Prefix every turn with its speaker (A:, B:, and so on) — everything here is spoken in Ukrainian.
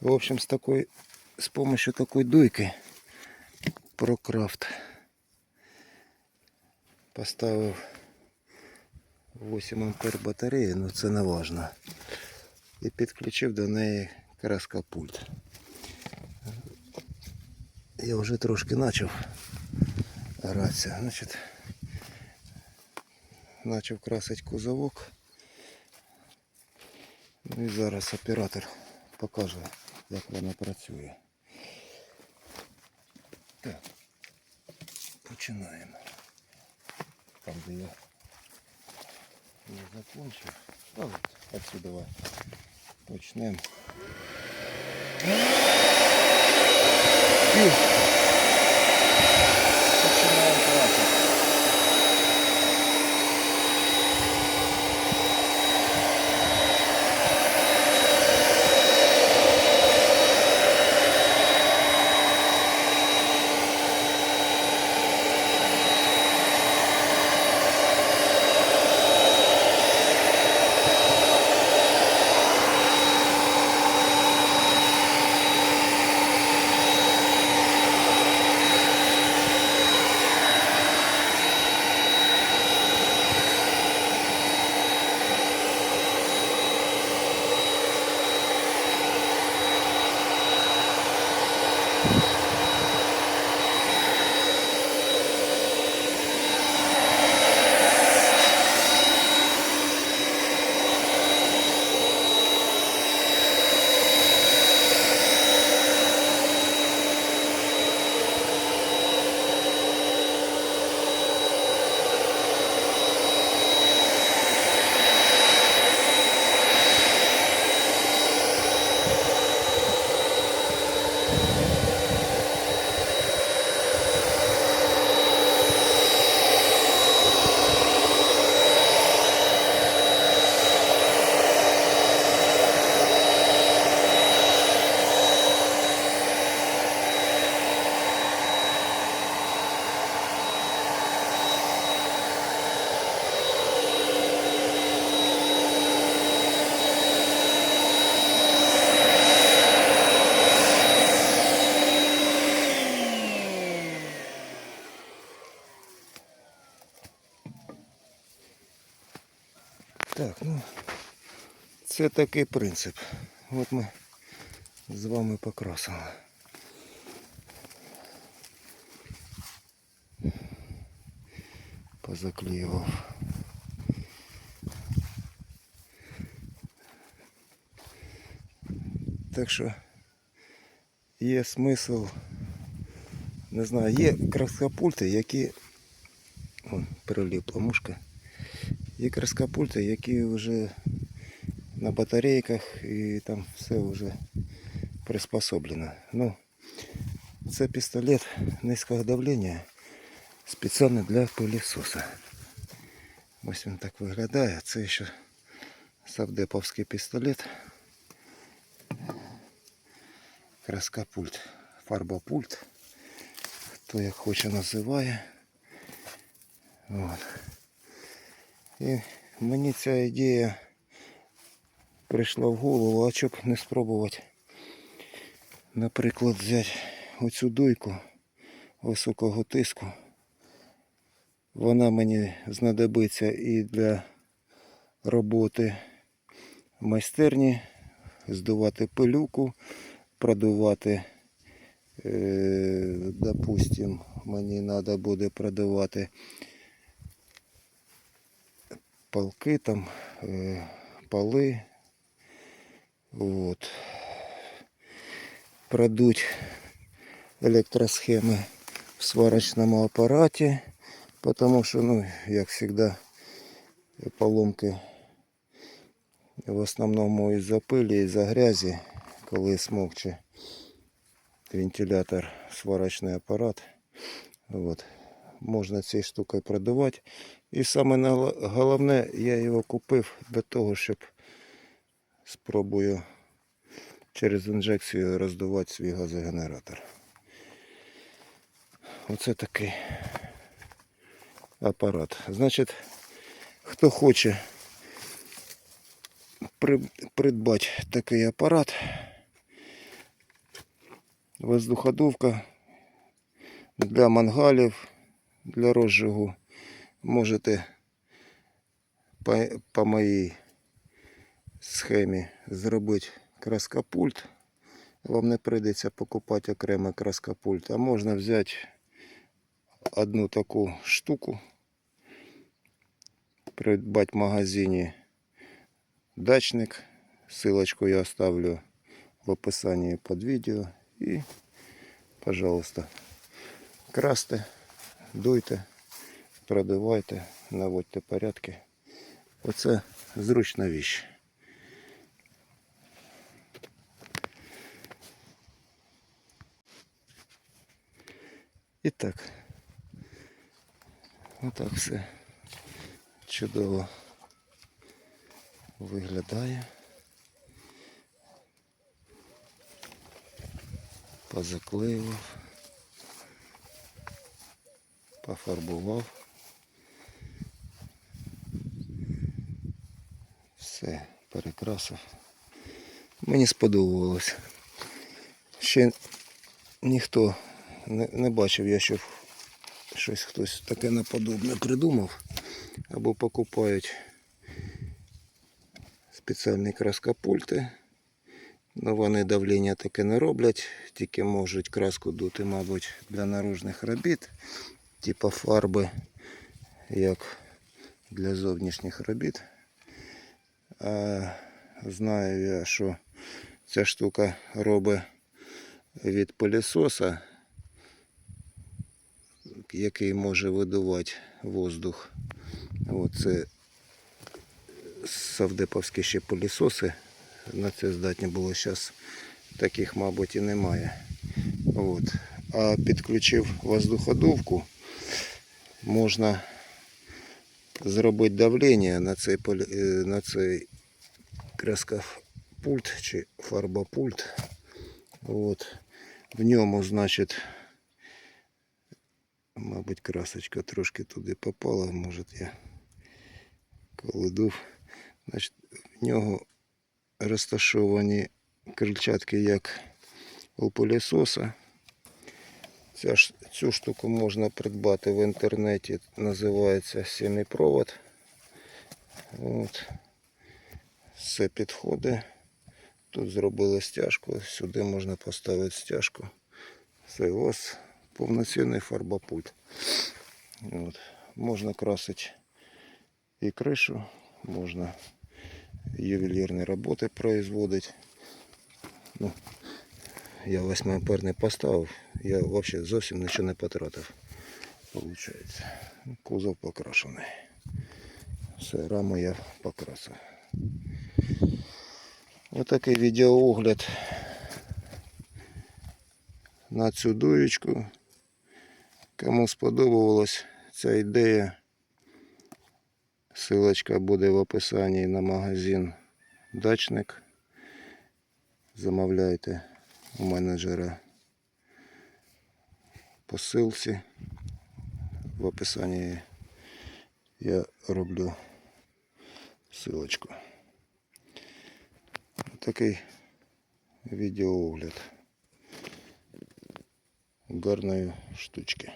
A: В общем, с такой, с помощью такой дуйки Прокрафт поставив 8 ампер батареї, ну це не важно. І підключив до неї краскопульт. Я вже трошки почав гратися. Значить, почав красити кузовок. Ну і зараз оператор покаже, як вона працює. Так, починаємо. Там, де я не закончив. А от отсюда почнемо. Це такий принцип. От ми з вами покрасили. Позаклеював. Так що є смисл, не знаю, є краскопульти, які... Вон, прилипла мушка. Є краскопульти, які вже на батарейках і там все вже приспособлено. Ну, це пістолет низького давлення спеціально для пилісоса. Ось він так виглядає. Це ще савдеповський пістолет. Краскопульт, фарбопульт. Хто як хоче називає. От. І мені ця ідея прийшла в голову, а щоб не спробувати, наприклад, взяти оцю дуйку високого тиску. Вона мені знадобиться і для роботи в майстерні, здувати пилюку, продувати, е, допустим, мені треба буде продавати полки там, е, поли. Вот. Продуть електросхеми в сварочному апараті, потому що, ну, як завжди, поломки в основному із-за пилі, із-за грязі, коли смокче вентилятор, сварочний апарат. Вот. Можна цією штукою продавати. І саме головне, я його купив для того, щоб спробую через інжекцію роздувати свій газогенератор. Оце такий апарат. Значить, хто хоче придбати такий апарат, Воздуходувка для мангалів, для розжигу. Можете по, по моїй схемі зробити краскопульт. Вам не прийдеться покупати окремий краскопульт, а можна взяти одну таку штуку, придбати в магазині дачник. Ссылочку я оставлю в описании под видео. И, пожалуйста, красьте, дуйте, продувайте, наводьте порядки. Оце зручна віч. І так. Отак все чудово виглядає. Позаклеював, пофарбував. Все, перекрасив. Мені сподобалось. Ще ніхто не, не бачив, я щоб щось хтось таке наподобне придумав. Або покупають спеціальні краскопульти. Ну, вони давлення таке не роблять, тільки можуть краску дути, мабуть, для наружних робіт, типу фарби, як для зовнішніх робіт. А знаю я, що ця штука робить від пилісоса, який може видувати воздух. Оце савдеповські ще пилісоси на це здатні було зараз таких, мабуть, і немає. От. А підключив воздуходувку, можна зробити давлення на цей, е, на цей краскопульт чи фарбопульт. От. В ньому, значить, мабуть, красочка трошки туди попала, може я колидув. Значить, в нього розташовані крильчатки, як у пилісоса. Ця цю штуку можна придбати в інтернеті, називається семипровод. От. Все підходить. Тут зробили стяжку, сюди можна поставити стяжку. Це ось повноцінний фарбопульт. От. Можна красити і кришу, можна ювелірні роботи производить. Ну, я 8 ампер не поставив, я взагалі зовсім нічого не потратив. Получається. Кузов покрашений. Все, раму я покрасив. Отакий відеоогляд на цю дуєчку. Кому сподобалась ця ідея, Силочка буде в описанні на магазин Дачник. Замовляйте у менеджера по ссылці. В описанні я роблю силочку. Такий відеоогляд гарної штучки.